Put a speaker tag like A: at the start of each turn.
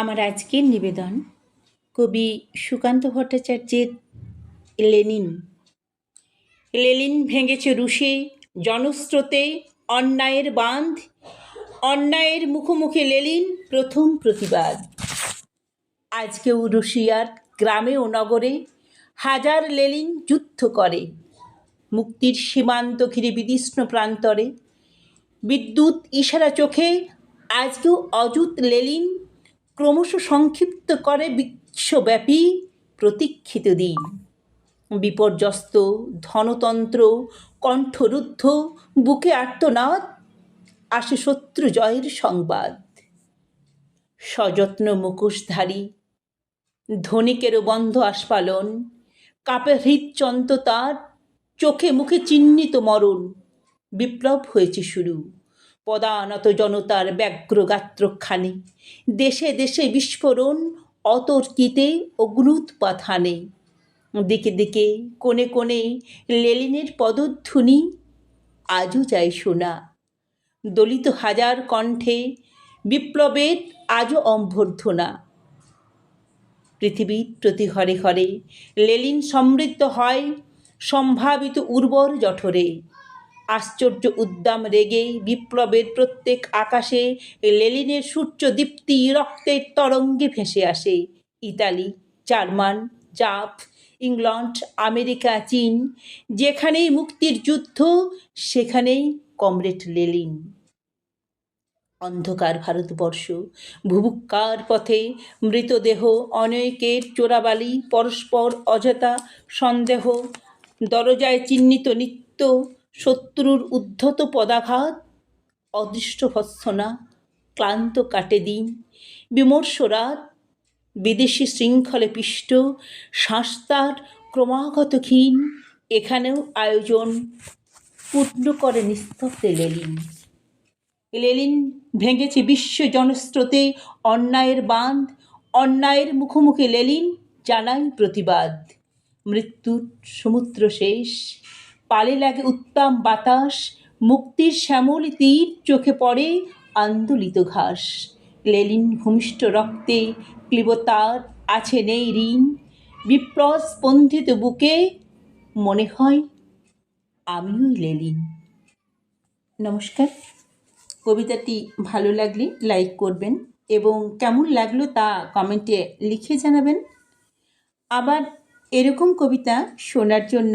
A: আমার আজকের নিবেদন কবি সুকান্ত ভট্টাচার্যের লেনিন। লেনিন ভেঙেছে রুশে, জনস্রোতে অন্যায়ের বাঁধ, অন্যায়ের মুখোমুখি লেলিন প্রথম প্রতিবাদ। আজকেও রুশিয়ার গ্রামে ও নগরে হাজার লেলিন যুদ্ধ করে। মুক্তির সীমান্ত ঘিরে বিদীর্ণ প্রান্তরে। বিদ্যুৎ ইশারা চোখে আজকেও অযুত লেলিন ক্রমশ সংক্ষিপ্ত করে বিশ্বব্যাপী প্রতীক্ষিত দিন। বিপর্যস্ত, ধনতন্ত্র, কণ্ঠরুদ্ধ, বুকে আর্তনাদ, আসে শত্রু জয়ের সংবাদ। সযত্ন মুখোশধারী, ধনিকেরও বন্ধ আস্পালন কাপে হৃদচন্ত তার, চোখে মুখে চিহ্নিত মরণ, বিপ্লব হয়েছে শুরু। পদানত জনতার ব্যগ্র গাত্রখানে। দেশে দেশে বিস্ফোরণ, অতর্কিতে অগ্নুৎপাত হানে। দিকে দিকে, কোণে কোণে লেলিনের পদধ্বনি, আজও যায় শোনা দলিত হাজার কণ্ঠে, বিপ্লবের আজও অম্ভর্ধনা পৃথিবীর প্রতি ঘরে ঘরে লেলিন সমৃদ্ধ হয়, সম্ভাবিত উর্বর জঠরে। আশ্চর্য উদ্দাম রেগে বিপ্লবের প্রত্যেক আকাশে লেলিনের সূর্য দীপ্তি রক্তের তরঙ্গে ভেসে আসে। ইতালি, জার্মান, জাপ ইংল্যান্ড আমেরিকা, চীন, যেখানেই মুক্তির যুদ্ধ, সেখানেই কমরেড লেলিন। অন্ধকার ভারতবর্ষ ভুবুক্কার পথে মৃতদেহ, অনেকের চোরাবালি, পরস্পর অযথা সন্দেহ, দরজায় চিহ্নিত নিত্য শত্রুর উদ্ধত পদাঘাত, অদৃষ্ট ভৎসনা, ক্লান্ত কাটে দিন, বিমর্ষ রাত, বিদেশি শৃঙ্খলে পিষ্ট শাস্তার ক্রমাগত ক্ষীণ, এখানেও আয়োজন পূর্ণ করে নিস্তব্ধে লেলিন। লেলিন ভেঙেছে বিশ্ব জনস্রোতে অন্যায়ের বাঁধ, অন্যায়ের মুখোমুখি লেলিন, জানাই প্রতিবাদ। মৃত্যুর সমুদ্র শেষ। পালে লাগে উত্তম বাতাস, মুক্তির শ্যামল তীর চোখে পড়ে আন্দোলিত ঘাস। লেলিন ভূমিষ্ঠ রক্তে ক্লিবতার আছে নেই ঋণ। বিপ্লব স্পন্দিত বুকে মনে হয় আমিও লেলিন। নমস্কার। কবিতাটি ভালো লাগলে লাইক করবেন এবং কেমন লাগল তা কমেন্টে লিখে জানাবেন। আবার এরকম কবিতা শোনার জন্য